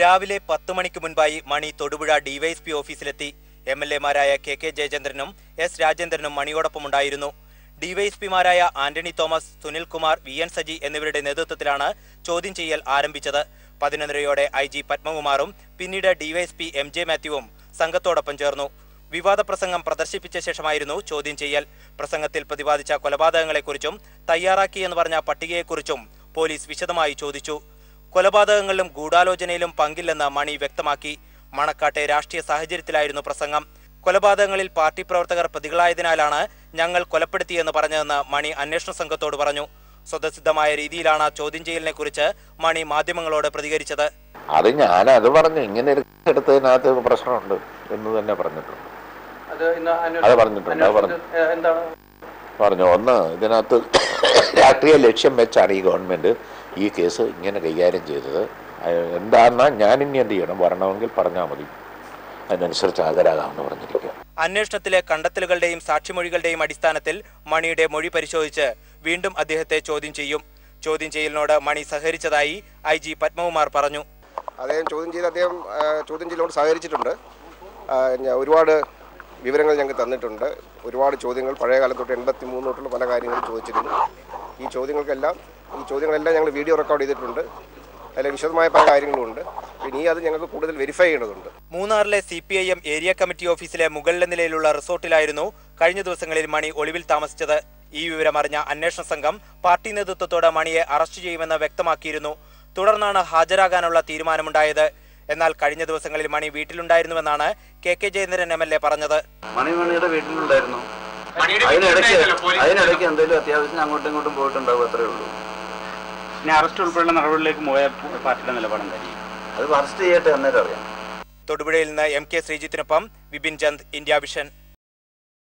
രാവിലെ പത്ത് മണിക്ക് മുൻപായി മണി തൊടുപുഴ ഡിവൈഎസ്പി ഓഫീസിലെത്തി എം എൽ എമാരായ കെ കെ ജയചന്ദ്രനും എസ് രാജേന്ദ്രനും മണിയോടൊപ്പമുണ്ടായിരുന്നു. ഡിവൈഎസ്പിമാരായ Antony Thomas Sunilkumar V N Saji എന്നിവരുടെ നേതൃത്വത്തിലാണ് ചോദ്യം ചെയ്യൽ ആരംഭിച്ചത്. പതിനൊന്നരയോടെ ഐ ജി പത്മകുമാറും പിന്നീട് ഡിവൈഎസ്പി എം ജെ മാത്യുവും സംഘത്തോടൊപ്പം ചേർന്നു. വിവാദ പ്രസംഗം പ്രദർശിപ്പിച്ച ശേഷമായിരുന്നു ചോദ്യം ചെയ്യൽ. പ്രസംഗത്തിൽ പ്രതിപാദിച്ച കൊലപാതകങ്ങളെക്കുറിച്ചും തയ്യാറാക്കി എന്ന് പറഞ്ഞ പട്ടികയെക്കുറിച്ചും പോലീസ് വിശദമായി ചോദിച്ചു. കൊലപാതകങ്ങളിലും ഗൂഢാലോചനയിലും പങ്കില്ലെന്ന് മണി വ്യക്തമാക്കി. മണക്കാട്ടെ രാഷ്ട്രീയ സാഹചര്യത്തിലായിരുന്നു പ്രസംഗം. കൊലപാതകങ്ങളിൽ പാർട്ടി പ്രവർത്തകർ പ്രതികളായതിനാലാണ് ഞങ്ങൾ കൊലപ്പെടുത്തിയെന്ന് പറഞ്ഞതെന്ന് മണി അന്വേഷണ സംഘത്തോട് പറഞ്ഞു. സ്വതസിദ്ധമായ രീതിയിലാണ് ചോദ്യം ചെയ്യലിനെ കുറിച്ച് മണി മാധ്യമങ്ങളോട് പ്രതികരിച്ചത്. അത് ഞാൻ അത് പറഞ്ഞു. ഇങ്ങനെ എടുത്തതിനകത്ത് പ്രശ്നമുണ്ട് എന്ന് തന്നെ പറഞ്ഞിട്ടുണ്ട്. അത് പറഞ്ഞിട്ടുണ്ട്, അത് പറഞ്ഞു. എന്താണ്? പറഞ്ഞു. ഒന്ന് ഇതിനകത്ത് രാഷ്ട്രീയ ലക്ഷ്യം വെച്ചാണ് ഈ ഗവൺമെന്റ് ഈ കേസ് ഇങ്ങനെ കൈകാര്യം ചെയ്തത് എന്താണെന്നാ ഞാൻ ഇനി എന്ത് ചെയ്യണം? വരണമെങ്കിൽ പറഞ്ഞാൽ മതി. അതിനനുസരിച്ച് ഹാജരാകാമെന്ന് പറഞ്ഞിരിക്കുക. അന്വേഷണത്തിലെ കണ്ടെത്തലുകളുടെയും സാക്ഷിമൊഴികളുടെയും അടിസ്ഥാനത്തിൽ മണിയുടെ മൊഴി പരിശോധിച്ച് വീണ്ടും അദ്ദേഹത്തെ ചോദ്യം ചെയ്യും. ചോദ്യം ചെയ്യലിനോട് മണി സഹകരിച്ചതായി ഐ ജി പത്മകുമാർ പറഞ്ഞു. അദ്ദേഹം ചോദ്യം ചെയ്ത് അദ്ദേഹം ചോദ്യം ചെയ്യലോട് സഹകരിച്ചിട്ടുണ്ട്. ഒരുപാട് വിവരങ്ങൾ ഞങ്ങൾക്ക് തന്നിട്ടുണ്ട്. ഒരുപാട് ചോദ്യങ്ങൾ പഴയ കാലം തൊട്ട് എൺപത്തി മൂന്ന് തൊട്ടുള്ള പല കാര്യങ്ങളും ചോദിച്ചിരുന്നു. ഈ ചോദ്യങ്ങൾക്കെല്ലാം ഈ ചോദ്യങ്ങളെല്ലാം ഞങ്ങൾ വീഡിയോ റെക്കോർഡ് ചെയ്തിട്ടുണ്ട്. അതിൽ വിശദമായ പല കാര്യങ്ങളുമുണ്ട്. ഇനി അത് ഞങ്ങൾക്ക് കൂടുതൽ വെരിഫൈ ചെയ്യേണ്ടതുണ്ട്. മൂന്നാറിലെ C P I M area committee ഓഫീസിലെ മുകളിലെ നിലയിലുള്ള റിസോർട്ടിലായിരുന്നു കഴിഞ്ഞ ദിവസങ്ങളിൽ മണി ഒളിവിൽ താമസിച്ചത്. ഈ വിവരം അറിഞ്ഞ അന്വേഷണ സംഘം പാർട്ടി നേതൃത്വത്തോട് മണിയെ അറസ്റ്റ് ചെയ്യുമെന്ന് വ്യക്തമാക്കിയിരുന്നു. തുടർന്നാണ് ഹാജരാകാനുള്ള തീരുമാനമുണ്ടായത്. എന്നാൽ കഴിഞ്ഞ ദിവസങ്ങളിൽ Mani വീട്ടിലുണ്ടായിരുന്നുവെന്നാണ് K K Jayendran M L A പറഞ്ഞത്. മണിമണിയുടെ വീട്ടിലുണ്ടായിരുന്നു. അതിനിടയ്ക്ക് അതിനിടയ്ക്ക് എന്തെങ്കിലും അത്യാവശ്യം അങ്ങോട്ടും ഇങ്ങോട്ടും പോയിട്ടുണ്ടാവും അത്രേ ഉള്ളൂ. ഇനി അറസ്റ്റ് ഉൾപ്പെടെയുള്ള നടപടികളിലേക്ക് പോയ പാർട്ടിയുടെ നിലപാടെന്തായിരിക്കും അത് അറസ്റ്റ് ചെയ്യട്ടെ അന്നേരം അറിയാം. തൊടുപുഴയിൽ നിന്ന് എം കെ ശ്രീജിത്തിനൊപ്പം വിപിൻ ചന്ദ് ഇന്ത്യ വിഷൻ.